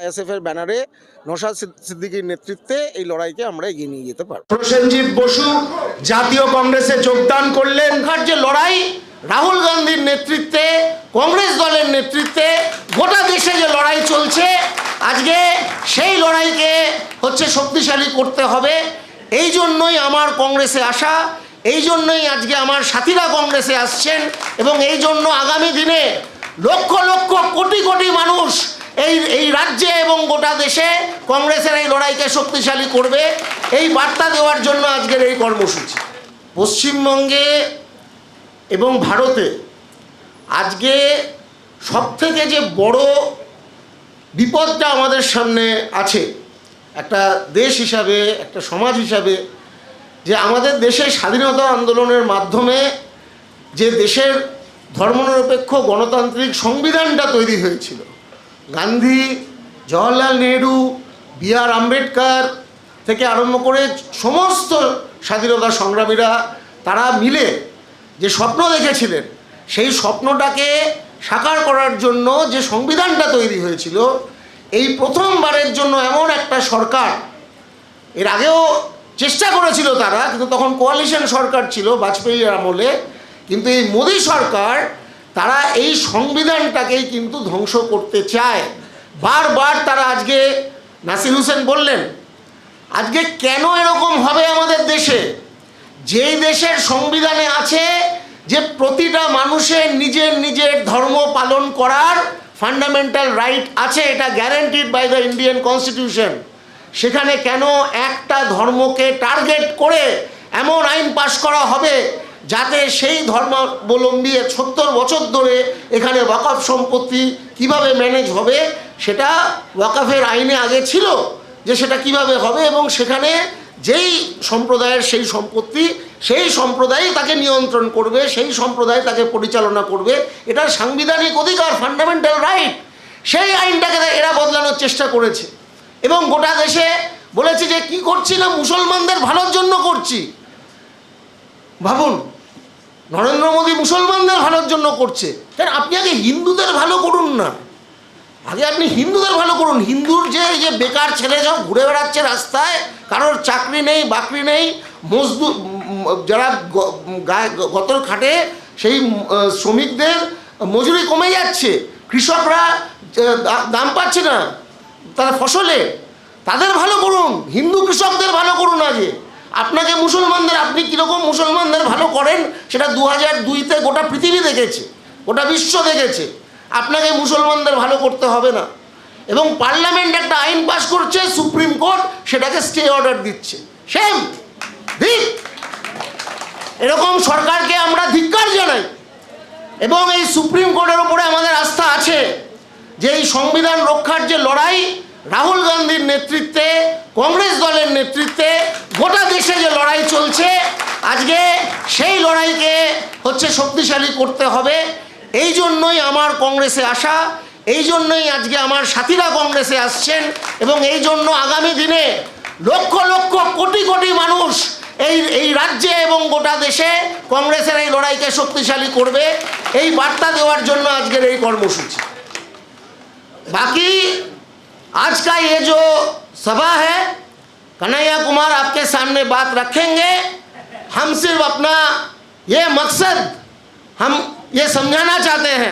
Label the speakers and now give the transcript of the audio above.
Speaker 1: ISF এর ব্যানারে নশাদ সিদ- সিদ্দিকীর নেতৃত্বে এই লড়াইকে আমরা এগিয়ে নিয়ে যেতে পারব।
Speaker 2: প্রসেনজিৎ বসু জাতীয় কংগ্রেসে যোগদান করলেন।
Speaker 1: যে লড়াই, রাহুল গান্ধীর নেতৃত্বে, কংগ্রেস দলের নেতৃত্বে, গোটা দেশে যে লড়াই চলছে, আজকে সেই লড়াইকে হচ্ছে শক্তিশালী করতে হবে। এই জন্যই আমার কংগ্রেসে আসা, এই জন্যই আজকে আমার সাথীরা কংগ্রেসে আসছেন এবং এই জন্য আগামী দিনে লক্ষ লক্ষ কোটি কোটি মানুষ এই এই রাজ্যে এবং গোটা দেশে কংগ্রেসের এই লড়াইকে শক্তিশালী করবে, এই বার্তা দেওয়ার জন্য আজকের এই কর্মসূচি। পশ্চিমবঙ্গে এবং ভারতে আজকে সবথেকে যে বড় বিপদটা আমাদের সামনে আছে, একটা দেশ হিসাবে, একটা সমাজ হিসাবে, যে আমাদের দেশে স্বাধীনতা আন্দোলনের মাধ্যমে যে দেশের ধর্মনিরপেক্ষ গণতান্ত্রিক সংবিধানটা তৈরি হয়েছিল গান্ধী, জওয়াহরলাল নেহরু, বি আর আম্বেদকর থেকে আরম্ভ করে সমস্ত স্বাধীনতা সংগ্রামীরা, তারা মিলে যে স্বপ্ন দেখেছিলেন, সেই স্বপ্নটাকে সাকার করার জন্য যে সংবিধানটা তৈরি হয়েছিল, এই প্রথমবারের জন্য এমন একটা সরকার, এর আগেও চেষ্টা করেছিল তারা, কিন্তু তখন কোয়ালিশন সরকার ছিল বাজপেয়ীর আমলে, কিন্তু এই মোদী সরকার তারা এই সংবিধানটাকেই কিন্তু ধ্বংস করতে চায়। বারবার তারা আজকে নাসির হোসেন বললেন, আজকে কেন এরকম হবে আমাদের দেশে? যেই দেশের সংবিধানে আছে যে প্রতিটা মানুষের নিজের নিজের ধর্ম পালন করার ফান্ডামেন্টাল রাইট আছে, এটা guaranteed by the Indian constitution সেখানে কেন একটা ধর্মকে টার্গেট করে এমন আইন পাশ করা হবে? যাতে সেই ধর্মাবলম্বী সত্তর বছর ধরে এখানে ওয়াকফ সম্পত্তি কীভাবে ম্যানেজ হবে সেটা ওয়াকফের আইনে আগে ছিল যে সেটা কীভাবে হবে এবং সেখানে যেই সম্প্রদায়ের সেই সম্পত্তি, সেই সম্প্রদায় তাকে নিয়ন্ত্রণ করবে, সেই সম্প্রদায় তাকে পরিচালনা করবে, এটা সাংবিধানিক অধিকার ফান্ডামেন্টাল রাইট সেই আইনটাকে এরা বদলানোর চেষ্টা করেছে। এবং গোটা দেশে বলেছে যে, কি করছি না? মুসলমানদের ভালোর জন্য করছি। ভাবুন, নরেন্দ্র মোদী মুসলমানদের ভালোর জন্য করছে। কেন আপনি আগে হিন্দুদের ভালো করুন না। আগে আপনি হিন্দুদের ভালো করুন। হিন্দুর যে যে বেকার ছেলে সব ঘুরে বেড়াচ্ছে রাস্তায়, কারোর চাকরি নেই, বাকরি নেই মজদুর যারা গতর খাটে, সেই শ্রমিকদের মজুরি কমে যাচ্ছে। কৃষকরা দাম পাচ্ছে না। তারা ফসলে, তাদের ভালো করুন। হিন্দু কৃষকদের ভালো করুন আগে। আপনাকে মুসলমানদের, আপনি কীরকম মুসলমানদের ভালো করেন, সেটা দু হাজার দুইতে গোটা পৃথিবী দেখেছে, গোটা বিশ্ব দেখেছে। আপনাকে মুসলমানদের ভালো করতে হবে না। এবং পার্লামেন্ট একটা আইন পাস করছে, সুপ্রিম কোর্ট সেটাকে স্টে অর্ডার দিচ্ছে। সেম, ঠিক। এরকম সরকারকে আমরা ধিক্কার জানাই। এবং এই সুপ্রিম কোর্টের ওপরে আমাদের আস্থা আছে যে এই সংবিধান রক্ষার যে লড়াই, রাহুল গান্ধীর নেতৃত্বে, কংগ্রেস দলের নেতৃত্বে, গোটা দেশে আজকে সেই লড়াইকে হচ্ছে শক্তিশালী করতে হবে এই জন্যই আমার কংগ্রেসে আসা এই জন্যই আজকে আমার সাথীরা কংগ্রেসে আসছেন এবং এই জন্য আগামী দিনে লক্ষ লক্ষ কোটি কোটি মানুষ এই এই রাজ্যে এবং গোটা দেশে কংগ্রেসের এই লড়াইকে শক্তিশালী করবে এই বার্তা দেওয়ার জন্য আজকের এই কর্মসূচি बाकी आज का ये जो सभा है कन्हैया कुमार आपके सामने बात रखेंगे हम सिर्फ़ अपना ये मकसद हम ये समझाना चाहते हैं।